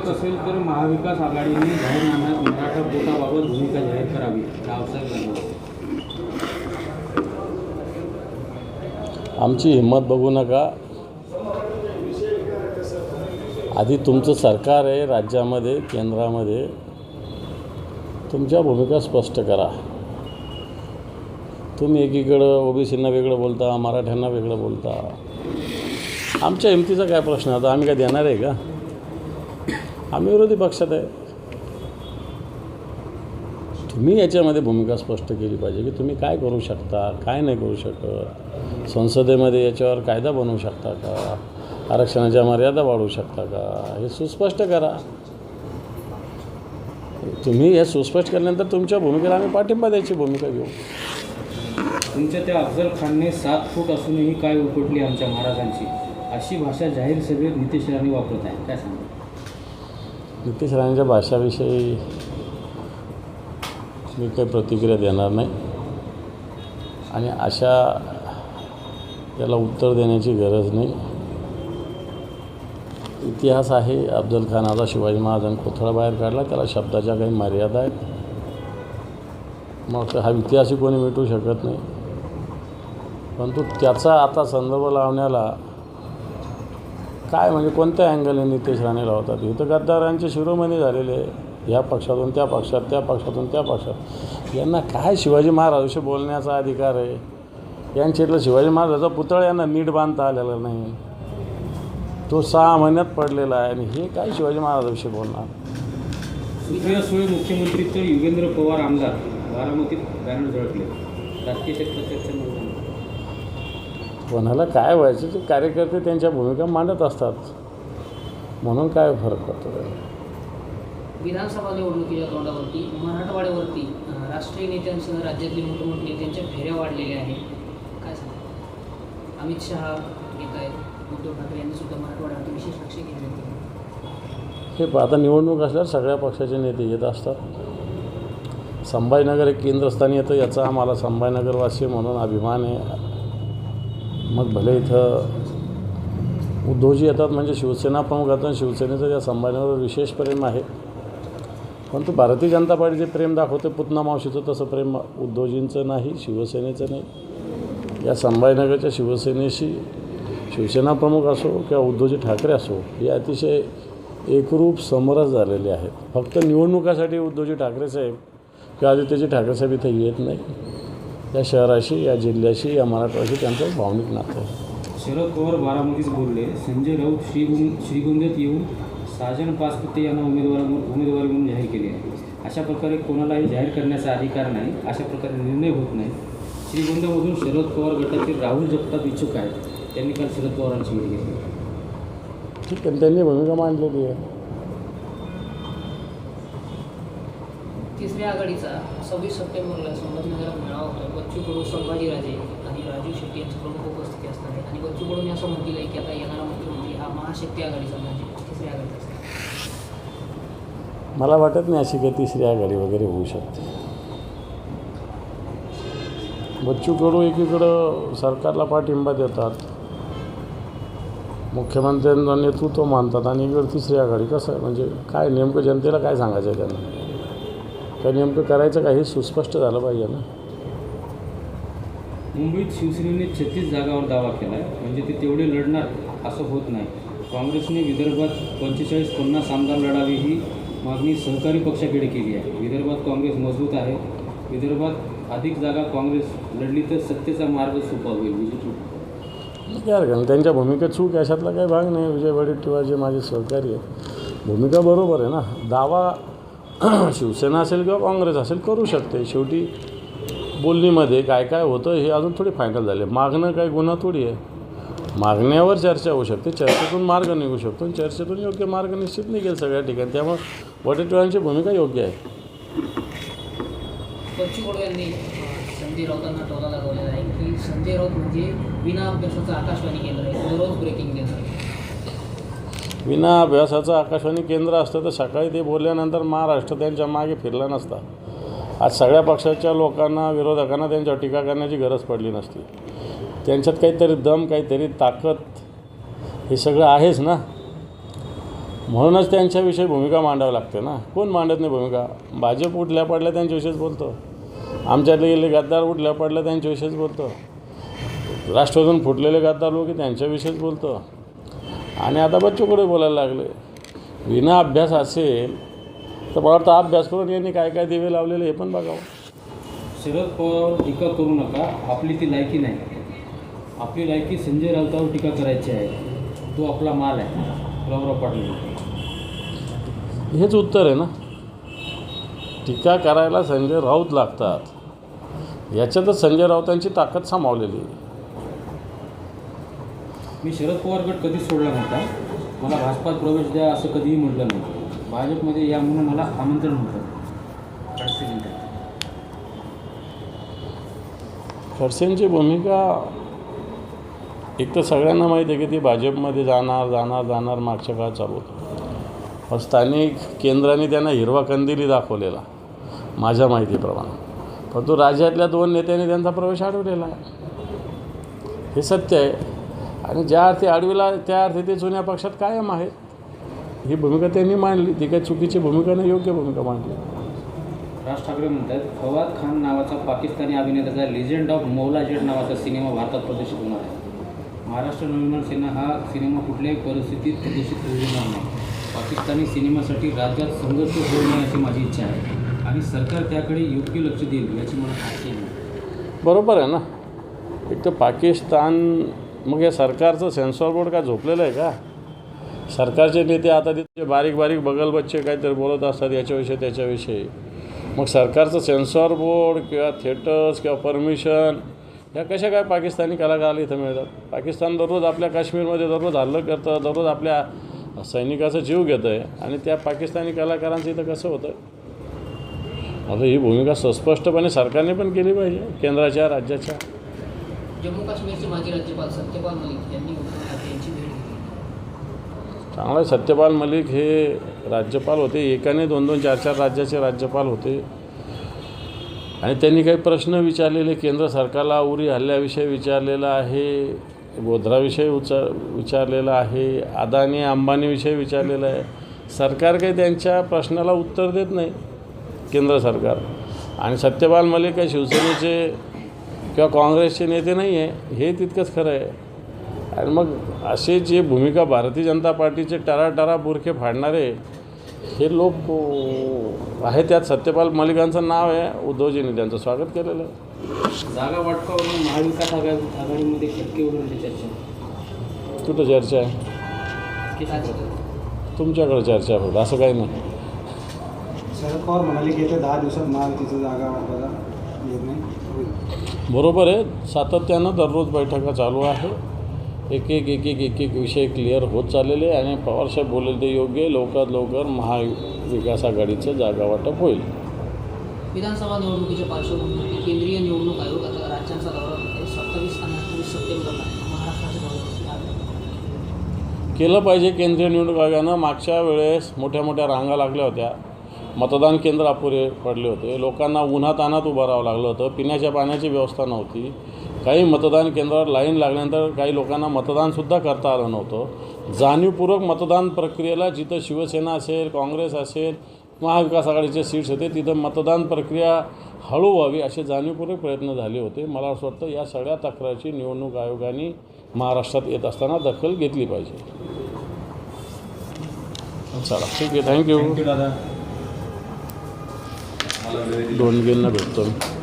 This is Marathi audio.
होत असेल तर महाविकास आघाडीने जाहीरनाम्यात मराठा कोटाबाबत भूमिका जाहीर करावी. रावसाहेब आमची हिंमत बघू नका. आधी तुमचं सरकार आहे राज्यामध्ये केंद्रामध्ये. तुमच्या भूमिका स्पष्ट करा. तुम्ही एकीकडं ओबीसींना वेगळं बोलता मराठ्यांना वेगळं बोलता. आमच्या हिमतीचा काय प्रश्न? आता आम्ही काय देणार आहे का? आम्ही विरोधी पक्षात आहे तुम्ही याच्यामध्ये भूमिका स्पष्ट केली पाहिजे की तुम्ही काय करू शकता काय नाही करू शकत? संसदेमध्ये याच्यावर कायदा बनवू शकता का? आरक्षणाच्या मर्यादा वाढवू शकता का? हे सुस्पष्ट करा. तुम्ही हे सुस्पष्ट केल्यानंतर तुमच्या भूमिकेला आम्ही पाठिंबा द्यायची भूमिका घेऊ. तुमच्या त्या अफजल खानने सात फूट असूनही काय उकटली आमच्या महाराजांची? अशी भाषा जाहीर सभेत नितीश राणे वापरत आहे काय सांगा नितेश राणेंच्या भाषाविषयी मी काही प्रतिक्रिया देणार नाही. आणि अशा त्याला उत्तर देण्याची गरज नाही. इतिहास आहे अफजल खानाचा शिवाजी महाराजांनी कोथळा बाहेर काढला त्याला शब्दाच्या काही मर्यादा आहेत. मग हा इतिहासही कोणी मिटू शकत नाही. परंतु त्याचा आता संदर्भ लावण्याला काय म्हणजे कोणत्या अँगलने नितेश राणे लावतात इथं गद्दारांचे शिरोमणी झालेले आहे. या पक्षातून त्या पक्षात त्या पक्षातून त्या पक्षात. यांना काय शिवाजी महाराजांशी बोलण्याचा अधिकार आहे? यांच्या इथलं शिवाजी महाराजाचा पुतळा यांना नीट बांधता आलेला नाही. तो सहा महिन्यात पडलेला आहे आणि हे काय शिवाजी महाराजाविषयी बोलणार? सुळे मुख्यमंत्री तर युगेंद्र पवार आमदार बारामतीत बॅनर झळकले. राजकीय कोणाला काय व्हायचं ते कार्यकर्ते त्यांच्या भूमिका मांडत असतात. म्हणून काय फरक पडतो? विधानसभा निवडणुकीच्या तोंडावरती मराठवाड्यावरती राष्ट्रीय नेत्यांसह राज्यातले मोठे मोठे नेत्यांच्या फेऱ्या वाढलेल्या आहेत. काय सांगा अमित शहा येत आहेत. उद्धव ठाकरे यांनी सुद्धा मराठवाड्यावरती विशेष लक्ष केले. हे आता निवडणूक असल्यावर सगळ्या पक्षाचे नेते येत असतात. संभाजीनगर एक केंद्रस्थानी येतं याचा आम्हाला संभाजीनगरवासी म्हणून अभिमान आहे. मग भले इथं उद्धवजी येतात म्हणजे शिवसेना प्रमुख येतात शिवसेनेचं या संभाजीनगरवर विशेष प्रेम आहे. परंतु भारतीय जनता पार्टी जे प्रेम दाखवते पुतना मावशीचं तसं प्रेम उद्धवजींचं नाही शिवसेनेचं नाही. या संभाजीनगरच्या शिवसेनेशी शिवसेना प्रमुख असो किंवा उद्धवजी ठाकरे असो हे अतिशय एकरूप समरस झालेले आहेत. फक्त निवडणुकासाठी उद्धवजी ठाकरे साहेब किंवा आदित्यजी ठाकरे साहेब इथे येत नाही. या शहराशी या जिल्ह्याशी या मराठवाड्याशी त्यांचं भावनिक नातं आहे. शरद पवार बारामतीत बोलले संजय राऊत श्रीगुं श्रीगोंद्यात येऊन साजन पाचपुते यांना उमेदवार उमेदवारी म्हणून जाहीर केले आहे. अशा प्रकारे कोणालाही जाहीर करण्याचा अधिकार नाही अशा प्रकारे निर्णय होत नाही. श्रीगोंद्यामधून शरद पवार गटाचे राहुल जगताप इच्छुक आहेत. त्यांनी काल शरद पवारांची भेट घेतली. ठीक आहे त्यांनी भूमिका मांडलेली आहे. तिसऱ्या आघाडीचा सव्वीस सप्टेंबरला संभाजीनगरात मेळावा संभाजीराजे. आणि राजीव शेट्टी यांची प्रमुख उपस्थिती असणार आहे. आणि बच्चू कडूंनी असं म्हटलेलं आहे की आता येणारा मुख्यमंत्री हा महाशक्ती आघाडीचा म्हणजे तिसरी आघाडी असेल. मला वाटत नाही अशी काही तिसरी आघाडी वगैरे होऊ शकते. बच्चू कडू एकीकडं सरकारला पाठिंबा देतात. मुख्यमंत्र्यांचं नेतृत्व मानतात आणि इकडं तिसरी आघाडी. कसं म्हणजे काय नेमकं जनतेला काय सांगायचं आहे त्यांना? काय नेमकं करायचं का हे सुस्पष्ट झालं पाहिजे ना? मुंबईत शिवसेनेने छत्तीस जागावर दावा केला आहे म्हणजे ते तेवढे लढणार असं होत नाही. काँग्रेसने विदर्भात पंचेचाळीस पन्नास आमदार लढावी ही मागणी सहकारी पक्षाकडे केली आहे. विदर्भात काँग्रेस मजबूत आहे. विदर्भात अधिक जागा काँग्रेस लढली तर सत्तेचा मार्ग सोपा होईल. विजय काय हरकत त्यांच्या भूमिकेत चूक अशातला काही भाग नाही. विजय वडेट्टीवार जे माझे सहकारी आहेत भूमिका बरोबर आहे ना. दावा शिवसेना असेल किंवा काँग्रेस असेल करू शकते. शेवटी बोलणीमध्ये काय काय होतं हे अजून थोडी फायनल झाले. मागणं काही गुन्हा थोडी आहे. मागण्यावर चर्चा होऊ शकते. चर्चेतून मार्ग निघू शकतो आणि चर्चेतून योग्य मार्ग निश्चित निघेल सगळ्या ठिकाणी. त्यामुळे वडेट्टीवारांची भूमिका योग्य आहे. बच्चू कडू यांनी अं, संजय राऊतांना टोला लागवलेला आहे की संजय राऊत म्हणजे विना अभ्यासाचं आकाशवाणी केंद्र आहे. दररोज ब्रेकिंग देणार आहे. विना अभ्यासाचं आकाशवाणी केंद्र असतं तर सकाळी ते बोलल्यानंतर महाराष्ट्र त्यांच्या मागे फिरला नसता. आज सगळ्या पक्षाच्या लोकांना विरोधकांना त्यांच्यावर टीका करण्याची गरज पडली नसती. त्यांच्यात काहीतरी दम काहीतरी ताकद हे सगळं आहेच ना? म्हणूनच त्यांच्याविषयी भूमिका मांडावी लागते ना? कोण मांडत नाही भूमिका? भाजप उठल्या पडल्या त्यांच्याविषयीच बोलतो. आमच्यातले गेले गद्दार उठल्या पडल्या त्यांच्याविषयीच बोलतो. राष्ट्रवादीतून फुटलेले गद्दार लोक त्यांच्याविषयीच बोलतो. आणि आता बच्चूकडे बोलायला लागले. विना अभ्यास असेल तर मला वाटतं अभ्यास करून यांनी काय काय दिवे लावलेले हे पण बघावं. शरद पवार टीका करू नका. आपली ती लायकी नाही. आपली लायकी संजय राऊतावर टीका करायची आहे. तो आपला माल आहे. रावराव पाटील. हेच उत्तर आहे ना. टीका करायला संजय राऊत लागतात. याच्यातच संजय राऊतांची ताकद सामावलेली आहे. मी शरद पवार गट कधीच सोडला नव्हता. मला भाजपात प्रवेश द्या असं कधीही म्हटलं नाही. भाजपमध्ये या म्हणून मला आमंत्रण होतं. खडसेंची भूमिका एक तर सगळ्यांना माहिती आहे की ती भाजपमध्ये जाणार जाणार जाणार मागच्या काळात चालू होतं. पण स्थानिक केंद्राने त्यांना हिरवा कंदिली दाखवलेला माझ्या माहितीप्रमाणे. परंतु राज्यातल्या दोन नेत्यांनी त्यांचा प्रवेश अडवलेला आहे. हे सत्य आहे. आणि ज्या अर्थी अडविला त्या अर्थी ते जुन्या पक्षात कायम आहेत. ही भूमिका त्यांनी मांडली. ती काही चुकीची भूमिका नाही योग्य भूमिका मांडली. राज ठाकरे म्हणतात फवाद खान नावाचा पाकिस्तानी अभिनेत्याचा लिजंड ऑफ मौला नावाचा सिनेमा भारतात प्रदर्शित होणार आहे. महाराष्ट्र नवनिर्माण सेना हा सिनेमा कुठल्याही परिस्थितीत प्रदर्शित होऊ देणार नाही. पाकिस्तानी सिनेमासाठी राज्यात संघर्ष होऊ नये अशी माझी इच्छा आहे. आणि सरकार त्याकडे योग्य लक्ष देईल याची मला खात्री आहे. बरोबर आहे ना? एक तर पाकिस्तान मग या सरकारचं सेन्सॉर बोर्ड काय झोपलेलं आहे का? सरकारचे नेते आता तिथे बारीक बारीक बगल बच्चे काहीतरी बोलत असतात याच्याविषयी त्याच्याविषयी. मग सरकारचं सेन्सॉर बोर्ड किंवा थिएटर्स किंवा परमिशन ह्या कशा काय पाकिस्तानी कलाकाराला इथं मिळतात? पाकिस्तान दररोज आपल्या काश्मीरमध्ये दररोज हल्लं करतं दररोज आपल्या सैनिकाचा जीव घेतं आहे आणि त्या पाकिस्तानी कलाकारांचं इथं कसं होतं? आता ही भूमिका सुस्पष्टपणे सरकारने पण केली पाहिजे केंद्राच्या राज्याच्या. जम्मू काश्मीरचे माजी राज्यपाल सत्यपाल मलिक यांनी उद्धव ठाकरे यांची भेट घेतली चांगला आहे. सत्यपाल मलिक हे राज्यपाल होते. एकाने दोन दोन चार चार राज्याचे राज्यपाल होते. आणि त्यांनी काही प्रश्न विचारलेले. केंद्र सरकारला उरी हल्ल्याविषयी विचारलेला आहे. गोधराविषयी उचा विचारलेला आहे. अदानी अंबानीविषयी विचारलेलं आहे. सरकार काही त्यांच्या प्रश्नाला उत्तर देत नाही. केंद्र सरकार. आणि सत्यपाल मलिक काही शिवसेनेचे किंवा काँग्रेसचे नेते नाही आहे हे तितकंच खरं आहे. आणि मग असे जे भूमिका भारतीय जनता पार्टीचे टराटरा बुरखे फाडणारे हे लोक आहे त्यात सत्यपाल मलिकांचं नाव आहे. उद्धवजींनी त्यांचं स्वागत केलेलं आहे. जागा वाटपावरून महाविकास आघाडी आघाडीमध्ये चर्चा. कुठं चर्चा आहे? तुमच्याकडे चर्चा आहे असं काही नाही. शरद पवार म्हणाले की येत्या दहा दिवसात महायुतीचं जागा वाटपाचा निर्णय होईल बरोबर आहे. सातत्यानं दररोज बैठका चालू आहे. एक एक एक एक एक एक विषय क्लिअर होत चाललेले आहे आणि पवारसाहेब बोलेल ते योग्य लवकरात लवकर महाविकास आघाडीचं जागा वाटप होईल. विधानसभा निवडणुकीच्या पार्श्वभूमीवर केंद्रीय निवडणूक आयोग आता राज्यांचा दौरा करते सत्तावीस आणि अठ्ठावीस सप्टेंबरला केलं पाहिजे केंद्रीय निवडणूक आयोगानं. मागच्या वेळेस मोठ्या मोठ्या रांगा लागल्या होत्या. मतदान केंद्र अपुरे पडले होते. लोकांना उन्हात अनात उभं राहावं लागलं होतं. पिण्याच्या पाण्याची व्यवस्था नव्हती. काही मतदान केंद्रावर लाईन लागल्यानंतर काही लोकांना मतदानसुद्धा करता आलं नव्हतं. जाणीवपूर्वक मतदान प्रक्रियेला जिथं शिवसेना असेल काँग्रेस असेल महाविकास आघाडीचे सीट्स होते तिथं मतदान प्रक्रिया हळू व्हावी असे जाणीवपूर्वक प्रयत्न झाले होते. मला असं वाटतं या सगळ्या तक्रारीची निवडणूक आयोगाने महाराष्ट्रात येत असताना दखल घेतली पाहिजे. चला ठीक आहे. थँक्यू दादा. दोन गेलना भेटतो. मी